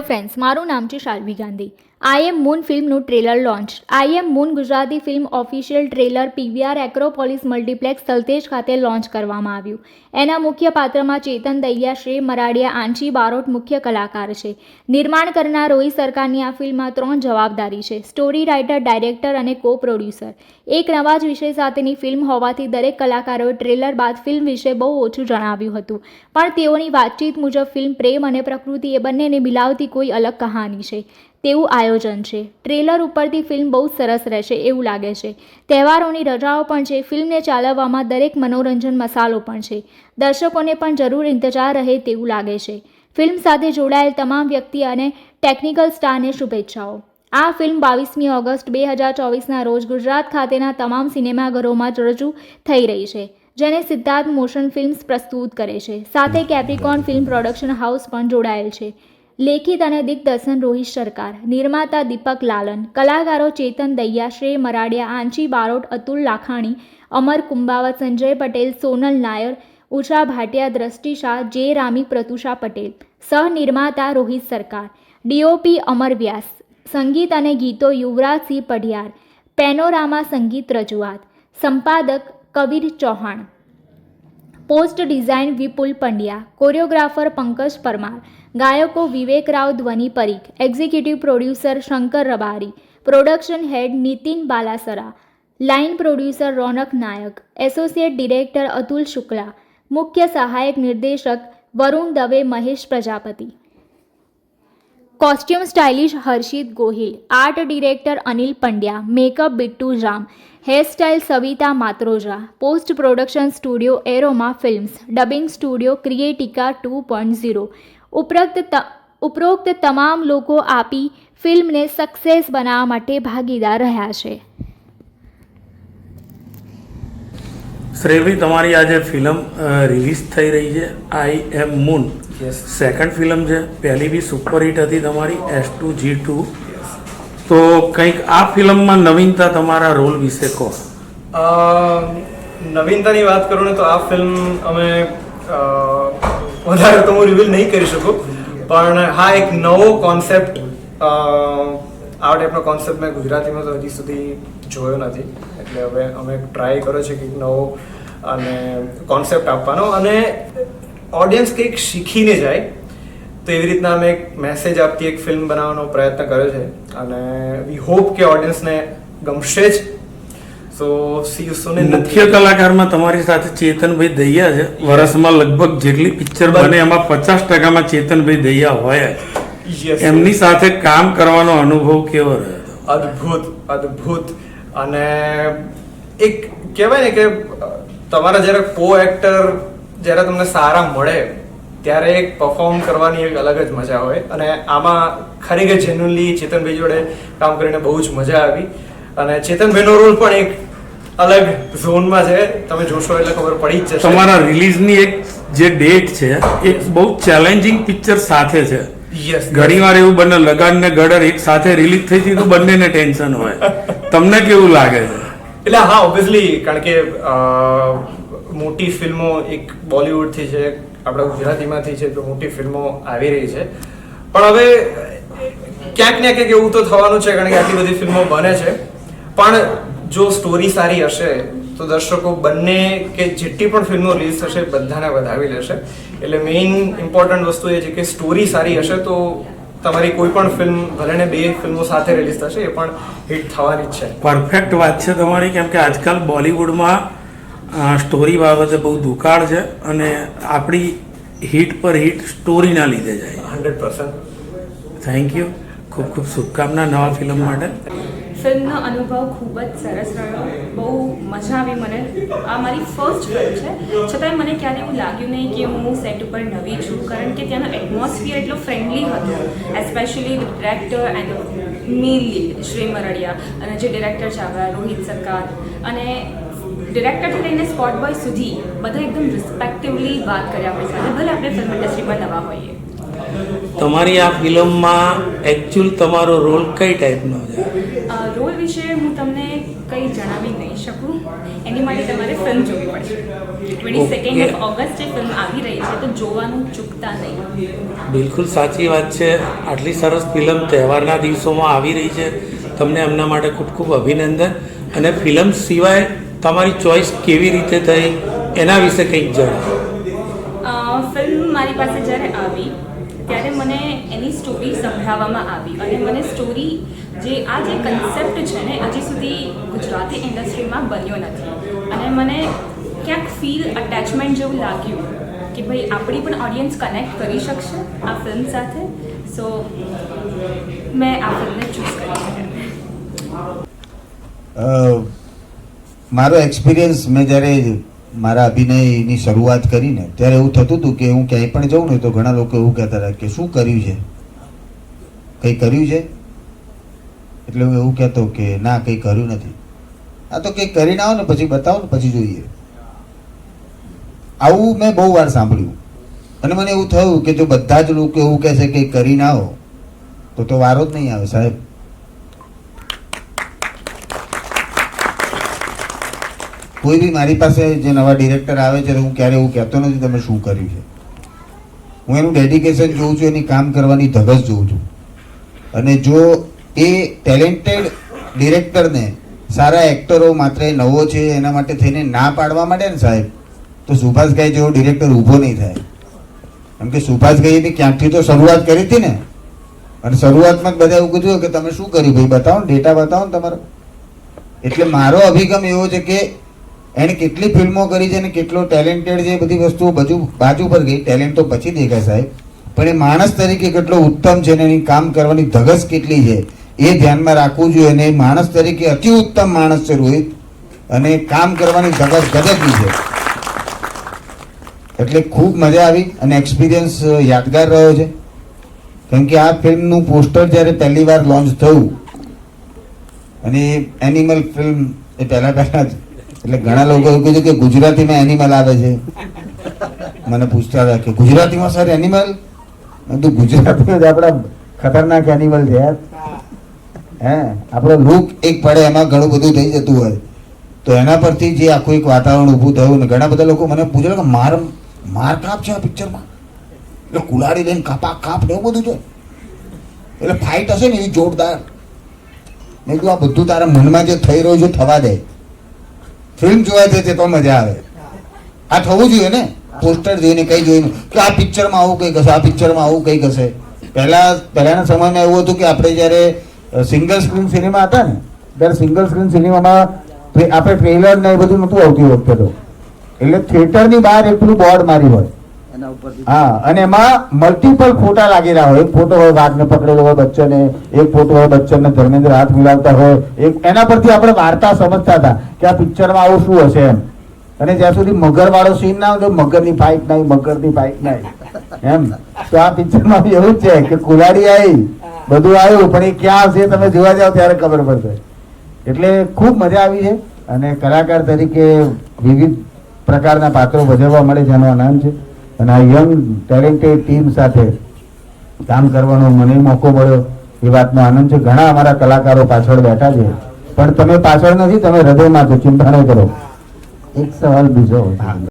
Hello friends મારું નામ છે Shalvi Gandhi. I am moon ફિલ્મનું trailer launch. I am moon Gujarati film official trailer PVR Acropolis multiplex Thaltej ખાતે launch કરવામાં આવ્યું. એના મુખ્ય પાત્રમાં ચેતન દૈયા, શ્રેય મરાડિયા આંચી બારોટ મુખ્ય કલાકાર છે. નિર્માણ કરનાર રોહિત સરકારની આ ફિલ્મમાં ત્રણ જવાબદારી છે. સ્ટોરી રાઇટર, ડાયરેક્ટર અને કો પ્રોડ્યુસર એક નવા જ વિષય સાથેની ફિલ્મ હોવાથી દરેક કલાકારોએ ટ્રેલર બાદ ફિલ્મ વિશે બહુ ઓછું જણાવ્યું હતું. પણ તેઓની વાતચીત મુજબ ફિલ્મ પ્રેમ અને પ્રકૃતિ એ બંનેને મિલાવતી કોઈ અલગ કહાની છે. તેવું આયોજન છે. ટ્રેલર ઉપરથી ફિલ્મ બહુ સરસ રહેશે એવું લાગે છે. તહેવારોની રજાઓ પણ છે. ફિલ્મને ચાલવવામાં દરેક મનોરંજન મસાલો પણ છે. દર્શકોને પણ જરૂર ઇંતજાર રહે તેવું લાગે છે. ફિલ્મ સાથે જોડાયેલ તમામ વ્યક્તિ અને ટેકનિકલ સ્ટારને શુભેચ્છાઓ. આ ફિલ્મ બાવીસમી ઓગસ્ટ બે હજાર ચોવીસના રોજ ગુજરાત ખાતેના તમામ સિનેમાઘરોમાં રજૂ થઈ રહી છે, જેને સિદ્ધાર્થ મોશન ફિલ્મ્સ પ્રસ્તુત કરે છે. સાથે કેપ્રિકોન ફિલ્મ પ્રોડક્શન હાઉસ પણ જોડાયેલ છે. લેખિત અને દિગ્દર્શન રોહિત સરકાર, નિર્માતા દીપક લાલન, કલાકારો ચેતન દૈયા, શ્રેય મરાડિયા, આંચી બારોટ, અતુલ લાખાણી, અમર કુંભાવત, સંજય પટેલ, સોનલ નાયર, ઉષા ભાટિયા, દ્રષ્ટિ શાહ, જે રામી પ્રતુષા પટેલ, સહનિર્માતા રોહિત સરકાર, ડીઓપી અમર વ્યાસ, સંગીત અને ગીતો યુવરાજસિંહ પઢિયાર, પેનોરામા સંગીત રજૂઆત, સંપાદક Kabir Chauhan. Post design Vipul Pandya, choreographer Pankaj Parmar, ગાયકો Vivek Rao Dhvani Parikh, executive producer Shankar Rabari, production head Nitin Balasara, line producer Ronak Nayak, associate director Atul Shukla, મુખ્ય સહાયક નિર્દેશક Varun Dave Mahesh Prajapati. Costume stylish Harshit Gohil, art director Anil Pandya, makeup Bittu Jam hairstyle Savita Matroja, post production studio Aroma films, dubbing studio Creatica two point zero. ઉપરોક્ત ઉપરોક્ત તમામ લોકો આપી ફિલ્મને success બનાવવા માટે ભાગીદાર રહ્યા છે. શ્રેયભાઈ તમારી આજે ફિલ્મ રિલીઝ થઈ રહી છે. I am moon second film છે. પહેલી બી સુપરહિટ હતી તમારી એસ ટુ જી ટુ તો કંઈક આ ફિલ્મમાં નવીનતા તમારા રોલ વિશે કહો. નવીનતાની વાત કરું ને તો આ ફિલ્મ અમે વધારે તો હું રિવીલ નહીં કરી શકું. પણ હા એક નવો કોન્સેપ્ટ આ ટાઈપનો કોન્સેપ્ટ મેં ગુજરાતીમાં તો હજી સુધી જોયો નથી. એટલે હવે અમે ટ્રાય કર્યો છે કંઈક નવો અને કોન્સેપ્ટ આપવાનો. અને ઓડિયન્સ કંઈક શીખીને જાય તો એવી રીતના અમે એક મેસેજ આપતી એક ફિલ્મ બનાવવાનો પ્રયત્ન કર્યો છે. અને વી હોપ કે ઓડિયન્સને ગમશે જ. સો સી યુ સુન મુખ્ય કલાકારમાં તમારી સાથે ચેતનભાઈ દૈયા છે. વર્ષમાં લગભગ જેટલી પિક્ચર બને એમાં પચાસ ટકામાં ચેતનભાઈ દૈયા હોય જ. એમની સાથે કામ કરવાનો અનુભવ કેવો રહ્યો અદ્ભુત અદ્ભુત. અને એક કહેવાય ને કે તમારા જ્યારે કો એક્ટર જ્યારે તમને સારા મળે ત્યારે એક પરફોર્મ કરવાની એક અલગ જ મજા હોય. અને આમાં ખરેખર જેન્યુનલી ચેતનભાઈ જોડે કામ કરીને બહુ જ મજા આવી. અને ચેતનભાઈનો રોલ પણ એક અલગ ઝોનમાં છે. તમે જોશો એટલે ખબર પડી જ જશે. તમારા રિલીઝની એક જે ડેટ છે એ બહુ ચેલેન્જિંગ પિક્ચર સાથે છે. યસ ઘણીવાર એવું બને લગાન ને ગડર એક સાથે રિલીઝ થઈ હતી તો બંનેને ટેન્શન હોય. તમને કેવું લાગે છે? એટલે હા ઓબ્વિયસલી કારણ કે મોટી ફિલ્મો એક બોલિવૂડથી છે આપણા ગુજરાતીમાંથી છે તો મોટી ફિલ્મો આવી રહી છે. પણ હવે ક્યાંક ને ક્યાંક એવું તો થવાનું છે કારણ કે આટલી બધી ફિલ્મો બને છે. પણ જો સ્ટોરી સારી હશે તો દર્શકો બંને કે જેટલી પણ ફિલ્મો રિલીઝ થશે બધાને વધાવી લેશે. એટલે મેઇન ઇમ્પોર્ટન્ટ વસ્તુ એ છે કે સ્ટોરી સારી હશે તો તમારી કોઈ પણ ફિલ્મ ભલે બે ફિલ્મો સાથે રિલીઝ થશે એ પણ હિટ થવાની જ છે. પરફેક્ટ વાત છે તમારી કેમ કે આજકાલ બોલિવૂડમાં સ્ટોરી બાબતે બહુ દુકાળ છે અને આપણી હિટ પર હિટ સ્ટોરીના લીધે જાય. હંડ્રેડ પર્સન્ટ થેન્ક યુ ખૂબ ખૂબ શુભકામના નવા ફિલ્મ માટે. ફિલ્મનો અનુભવ ખૂબ જ સરસ રહ્યો. બહુ મજા આવી મને. આ મારી ફર્સ્ટ ફિલ્મ છે. છતાંય મને ક્યારે એવું લાગ્યું નહીં કે હું સેટ ઉપર નવી છું, કારણ કે ત્યાંનો એટમોસ્ફિયર એટલો ફ્રેન્ડલી હતો especially director and lead Shri Mardiya, અને જે ડિરેક્ટર છે આવ્યા રોહિત સરકાર. અને ડિરેક્ટરથી લઈને સ્પોટ બોય સુધી બધા એકદમ રિસ્પેક્ટિવલી વાત કરી આપણી સાથે ભલે આપણે ફિલ્મ ઇન્ડસ્ટ્રીમાં નવા હોઈએ. તમારી આ ફિલ્મમાં એકચ્યુઅલ તમારો રોલ કઈ ટાઈપનો છે? રોલ વિશે હું તમને કંઈ જણાવી નહીં શકું. એની માટે તમારે ફિલ્મ જોવી પડશે. ટ્વેન્ટી સેકન્ડ ઓફ ઓગસ્ટે ફિલ્મ આવી રહી છે તો જોવાનું ચૂકતા નહીં. બિલકુલ સાચી વાત છે. આટલી સરસ ફિલ્મ તહેવારના દિવસોમાં આવી રહી છે. તમને એમના માટે ખૂબ ખૂબ અભિનંદન. અને ફિલ્મ સિવાય તમારી ચોઈસ કેવી રીતે થઈ એના વિશે કંઈક જણાવો. ફિલ્મ મારી પાસે જ્યારે આવી ત્યારે મને એની સ્ટોરી સંભળાવવામાં આવી અને મને સ્ટોરી જે, આ જે કન્સેપ્ટ છે ને, હજી સુધી ગુજરાતી ઇન્ડસ્ટ્રીમાં બન્યો નથી. અને મને ક્યાંક ફીલ અટેચમેન્ટ જેવું લાગ્યું કે ભાઈ, આપણી પણ ઓડિયન્સ કનેક્ટ કરી શકશે આ ફિલ્મ સાથે. સો મેં આ ફિલ્મને ચૂઝ કરી મારો એક્સપિરિયન્સ મેં જ્યારે મારા અભિનયની શરૂઆત કરીને, ત્યારે એવું થતું હતું કે હું ક્યાંય પણ જાઉં ને તો ઘણા લોકો એવું કહેતા હતા કે શું કર્યું છે? કંઈ કર્યું છે? એટલે હું એવું કહેતો કે ના, કંઈ કર્યું નથી. આ તો કંઈક કરીને આવો ને, પછી બતાવો ને, પછી જોઈએ. આવું મેં બહુ વાર સાંભળ્યું. અને મને એવું થયું કે જો બધા જ લોકો એવું કહે છે કે કરીને આવો, તો તો વારો જ નહીં આવે, સાહેબ. કોઈ બી મારી પાસે જે નવા ડિરેક્ટર આવે છે હું ક્યારે એવું કહેતો નથી, તમે શું કર્યું છે? હું એનું ડેડિકેશન જોઉં છું, એની કામ કરવાની ધગસ જોઉં છું. અને જો એ ટેલેન્ટેડ ડિરેક્ટરને સારા એક્ટરો માત્ર એ નવો છે, એના માટે થઈને ના પાડવા માટે ને સાહેબ, તો સુભાષભાઈ જેવો ડિરેક્ટર ઊભો નહીં થાય. કેમ કે સુભાષભાઈએ બી ક્યાંકથી તો શરૂઆત કરી હતી ને. અને શરૂઆતમાં જ બધા એવું કીધું કે, તમે શું કર્યું? ભાઈ બતાવો ને ડેટા બતાવો ને તમારો. એટલે મારો અભિગમ એવો છે કે એણે કેટલી ફિલ્મો કરી છે અને કેટલો ટેલેન્ટેડ છે એ બધી વસ્તુઓ બાજુ બાજુ પર ગઈ. ટેલેન્ટ તો પછી દેખાય સાહેબ. પણ એ માણસ તરીકે કેટલો ઉત્તમ છે અને એની કામ કરવાની ધગસ કેટલી છે, એ ધ્યાનમાં રાખવું જોઈએ અને માણસ તરીકે અતિ ઉત્તમ માણસ છે રોહિત. અને કામ કરવાની ધગસ ગજબની છે. એટલે ખૂબ મજા આવી અને એક્સપિરિયન્સ યાદગાર રહ્યો છે. કેમ કે આ ફિલ્મનું પોસ્ટર જ્યારે પહેલી વાર લોન્ચ થયું, અને એનિમલ ફિલ્મ એ પહેલાં પહેલાં જ એટલે ઘણા લોકો એવું કીધું કે ગુજરાતીમાં એનિમલ આવે છે. મને પૂછતા હતા કે ગુજરાતીમાં સર એનિમલ તું ગુજરાતીમાં જ આપણા ખતરનાક એનિમલ છે હે? આપણો લુક એક પડે, એમાં ઘણું બધું થઈ જતું હોય. તો એના પરથી જે આખું એક વાતાવરણ ઊભું થયું ને ઘણા બધા લોકો મને પૂછે કે માર માર કાપ છે આ પિક્ચરમાં એટલે કુલાડી લઈને કાપા, કાપ ને એવું બધું છે. એટલે ફાઇટ હશે ને એવી જોરદાર. મેં કીધું, આ બધું તારા મનમાં જે થઈ રહ્યું છે થવા દે. ફિલ્મ જોવા જશે તો મજા આવે. આ થવું જોઈએ ને? પોસ્ટર જોઈને કઈ જોઈને. કે આ પિક્ચરમાં આવું કંઈક હશે, આ પિક્ચરમાં આવું કંઈક હશે. પહેલા, પહેલાના સમયમાં એવું હતું કે આપણે જ્યારે સિંગલ સ્ક્રીન સિનેમા હતા ને, ત્યારે સિંગલ સ્ક્રીન સિનેમામાં આપણે ટ્રેલર ને એ બધું નહોતું આવતી વખતે તો. એટલે થિયેટરની બહાર એટલું બોર્ડ મારી હોય. હા, અને એમાં મલ્ટિપલ ફોટા લાગેલા હોય. એક ફોટો હોય વાઘને પકડેલો હોય, બચ્ચને. એક ફોટો હોય બચ્ચનને ધર્મેન્દ્ર હાથ મિલાવતા હોય. એક એના પરથી આપણે વાર્તા સમજતા હતા કે આ પિક્ચરમાં આવું શું હશે એમ. અને જ્યાં સુધી મગર વાળો સીન ના હોય તો મગરની ફાઇટ નહીં, મગરની ફાઇટ નહીં. એમ. તો આ પિક્ચરમાં એવું જ છે કે કુલાડી આવી બધું આવ્યું, પણ એ ક્યાં આવશે તમે જોવા જાવ ત્યારે ખબર પડશે. એટલે ખૂબ મજા આવી છે. અને કલાકાર તરીકે વિવિધ પ્રકારના પાત્રો ભજવવા મળે છે, એનો આનંદ છે. અને આ યંગ ટેલેન્ટેડ ટીમ સાથે કામ કરવાનો મને મોકો મળ્યો. એ વાતનો આનંદ છે. ઘણા અમારા કલાકારો પાછળ બેઠા છે. પણ તમે પાછળ નથી, તમે હૃદયમાં છો. ચિંતા ન કરો. એક સવાલ બીજો